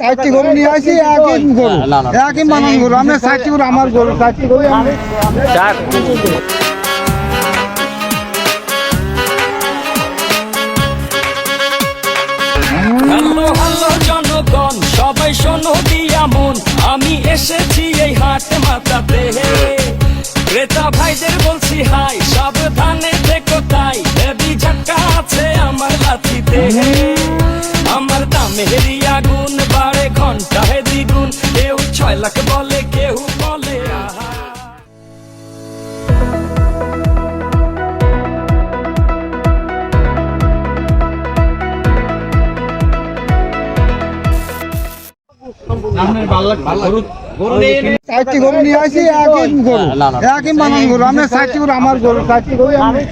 চারটি গরু নিয়ে আসি একই গরু। একই মানন গরু। আমি চারটি গরু আমার গরু। চারটি গরু হ্যালো হ্যালো জনগণ সবাই শোনো দিয়া মন আমি এসেছি এই হাট মাতাতে চারটি গরু নিয়ে আসি একই গরু একই মানন গরু আমি চারটি গরু আমার গরু চারটি গরু আমি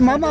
মামা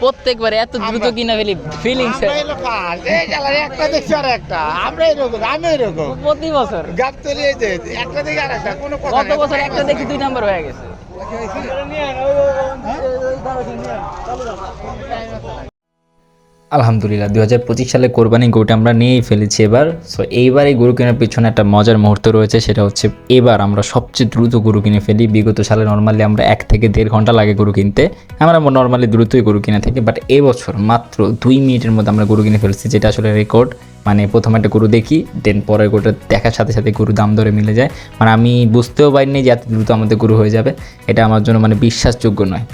প্রত্যেকবার এত দ্রুত কিনা ফেলি ফিলিংস একটা দেখছি আর একটা আমরা এরকম আমি এরকম প্রতি বছর গাছ চলিয়ে একটা দিকে আর একটা কোনো কত গত বছর একটা দেখি দুই নাম্বার হয়ে গেছে আলহামদুলিল্লাহ দু হাজার পঁচিশ সালে কোরবানি গরুটা আমরা নিয়েই ফেলেছি এবার। সো এইবার এই গরু কেনার পিছনে একটা মজার মুহূর্ত রয়েছে, সেটা হচ্ছে এবার আমরা সবচেয়ে দ্রুত গরু কিনে ফেলি। বিগত সালে নর্মালি আমরা এক থেকে দেড় ঘণ্টা লাগে গরু কিনতে। আমরা নর্মালি দ্রুতই গরু কিনে থাকি বাট এবছর মাত্র দুই মিনিটের মধ্যে আমরা গরু কিনে ফেলছি, যেটা আসলে রেকর্ড মানে প্রথম একটা গরু দেখি দেন পরে গরুটা দেখার সাথে সাথে গরু দাম ধরে মিলে যায়। মানে আমি বুঝতেও পারিনি যে এত দ্রুত আমাদের গরু হয়ে যাবে। এটা আমার জন্য মানে বিশ্বাসযোগ্য নয়।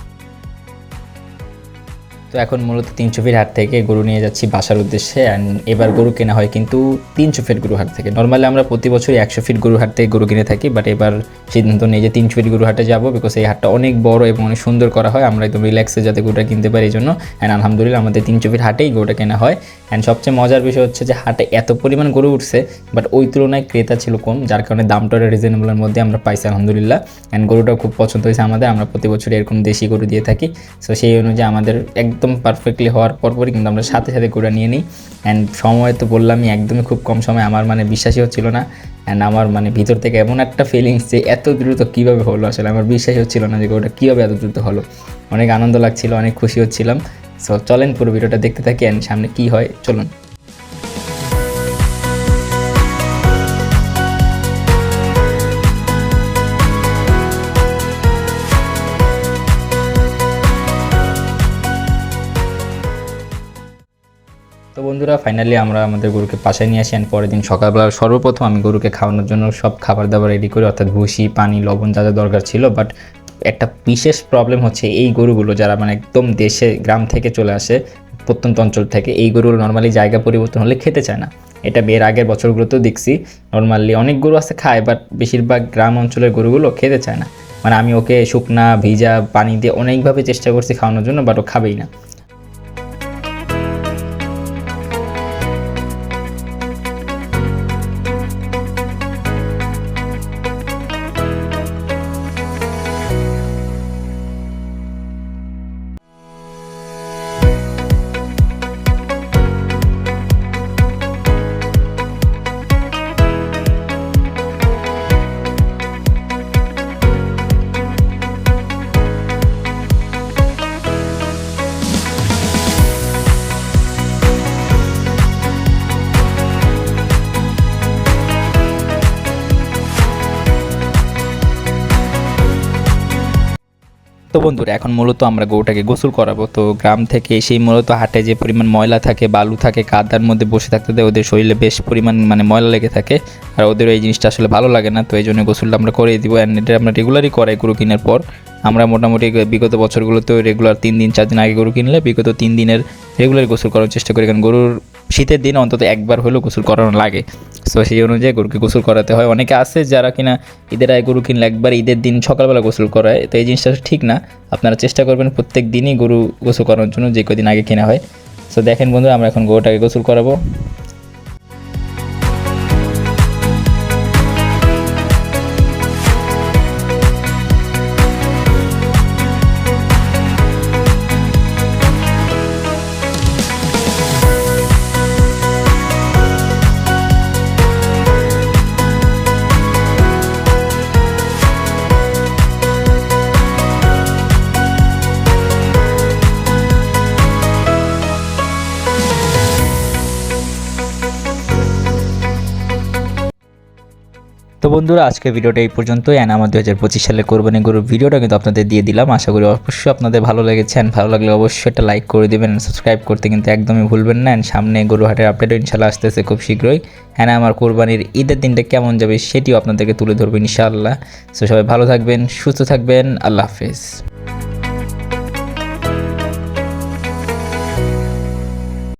তো এখন মূলত তিনশো ফিট হাট থেকে গরু নিয়ে যাচ্ছি বাসার উদ্দেশ্যে অ্যান্ড এবার গরু কেনা হয় কিন্তু তিনশো ফিট গরু হাট থেকে। নর্মালি আমরা প্রতি বছরই একশো ফিট গরু হাট থেকে গরু কিনে থাকি বাট এবার সিদ্ধান্ত নিয়ে যে তিনশো ফিট গরু হাটে যাব বিকজ এই হাটটা অনেক বড় এবং অনেক সুন্দর করা হয়। আমরা একদম রিল্যাক্সে যাতে গরুটা কিনতে পারি এই জন্য অ্যান্ড আলহামদুলিল্লাহ আমাদের তিনশো ফিট হাটেই গরুটা কেনা হয়। অ্যান্ড সবচেয়ে মজার বিষয় হচ্ছে যে হাটে এত পরিমাণ গরু উঠছে বাট ওই তুলনায় ক্রেতা ছিল কম, যার কারণে দামটা রিজনেবলের মধ্যে আমরা পাইছি আলহামদুলিল্লাহ। অ্যান্ড গরুটাও খুব পছন্দ হয়েছে আমাদের, আমরা প্রতি বছর এরকম দেশি গরু দিয়ে থাকি। সো সেই অনুযায়ী আমাদের একদম পারফেক্টলি হওয়ার পরপরই কিন্তু আমরা সাথে সাথে করে নিয়ে নিই। অ্যান্ড সময় তো বললামই, একদমই খুব কম সময় আমার মানে বিশ্বাসই হচ্ছিল না। অ্যান্ড আমার মানে ভিতর থেকে এমন একটা ফিলিংস যে এত দ্রুত কীভাবে হলো আসলে? আমার বিশ্বাসই হচ্ছিল না যে ওটা কীভাবে এত দ্রুত হলো। অনেক আনন্দ লাগছিল, অনেক খুশি হচ্ছিলাম। সো চলেন পুরো ভিডিওটা দেখতে থাকি অ্যান্ড সামনে কী হয়, চলুন। বন্ধুরা ফাইনালি আমরা আমাদের গরুকে পাশে নিয়ে আসি and পরের দিন সকালবেলা সর্বপ্রথম আমি গরুকে খাওয়ানোর জন্য সব খাবার দাবার রেডি করি, অর্থাৎ ভুসি, পানি, লবণ যা যা দরকার ছিল বাট একটা বিশেষ প্রবলেম হচ্ছে এই গরুগুলো যারা মানে একদম দেশে, গ্রাম থেকে চলে আসে, প্রত্যন্ত অঞ্চল থেকে, এই গরুগুলো নর্মালি জায়গা পরিবর্তন হলে খেতে চায় না। এটা এর আগের বছরগুলোতেও দেখছি নর্মালি অনেক গরু আছে খায় বাট বেশিরভাগ গ্রাম অঞ্চলের গরুগুলো খেতে চায় না। মানে আমি ওকে শুকনা, ভিজা পানি দিয়ে অনেকভাবে চেষ্টা করছি খাওয়ানোর জন্য বাট ও খাবেই না। তো বন্ধুরা, এখন মূলত আমরা গরুটাকে গোসল করাবো। তো গ্রাম থেকে এসেই মূলত হাটে যে পরিমাণ ময়লা থাকে, বালু থাকে, কাদার মধ্যে বসে থাকতে দেয়, ওদের শরীরে বেশ পরিমাণ মানে ময়লা লেগে থাকে। আর ওদের এই জিনিসটা আসলে ভালো লাগে না, তো এই জন্য গোসলটা আমরা করিয়ে দিব। অ্যান্ড এটা আমরা রেগুলারই করাই গরু কেনার পর। আমরা মোটামুটি বিগত বছরগুলোতেও রেগুলার তিন দিন, চার দিন আগে গরু কিনলে বিগত তিন দিনের রেগুলার গোসল করার চেষ্টা করি। কারণ গরুর শীতের দিন অন্তত একবার হলেও গোসল করানো লাগে। সো সেই অনুযায়ী গরুকে গোসল করাতে হয়। অনেকে আছে যারা কিনা ঈদের আয় গরু কিনলে একবার ঈদের দিন সকালবেলা গোসল করায়। তো এই জিনিসটা ঠিক না। আপনারা চেষ্টা করবেন প্রত্যেক দিনই গরু গোসল করানোর জন্য যে কদিন আগে কেনা হয়। সো দেখেন বন্ধুরা, আমরা এখন গরুটাকে গোসল করাবো। তো বন্ধুরা, আজকের ভিডিওটা এই পর্যন্তই। অ্যান্ড আমার দু হাজার পঁচিশ সালে কোরবানি গরুর ভিডিওটা কিন্তু আপনাদের দিয়ে দিলাম। আশা করি অবশ্যই আপনাদের ভালো লেগেছে। অ্যান্ড ভালো লাগলে অবশ্যই একটা লাইক করে দেবেন সাবস্ক্রাইব করতে কিন্তু একদমই ভুলবেন না। অ্যান্ড সামনে গরু হাটের আপডেটও ইনশাল্লাহ আসতেছে খুব শীঘ্রই। হ্যাঁ আমার কোরবানির ঈদের দিনটা কেমন যাবে সেটিও আপনাদেরকে তুলে ধরবেন ইনশাআল্লাহ সো সবাই ভালো থাকবেন, সুস্থ থাকবেন। আল্লাহ হাফেজ।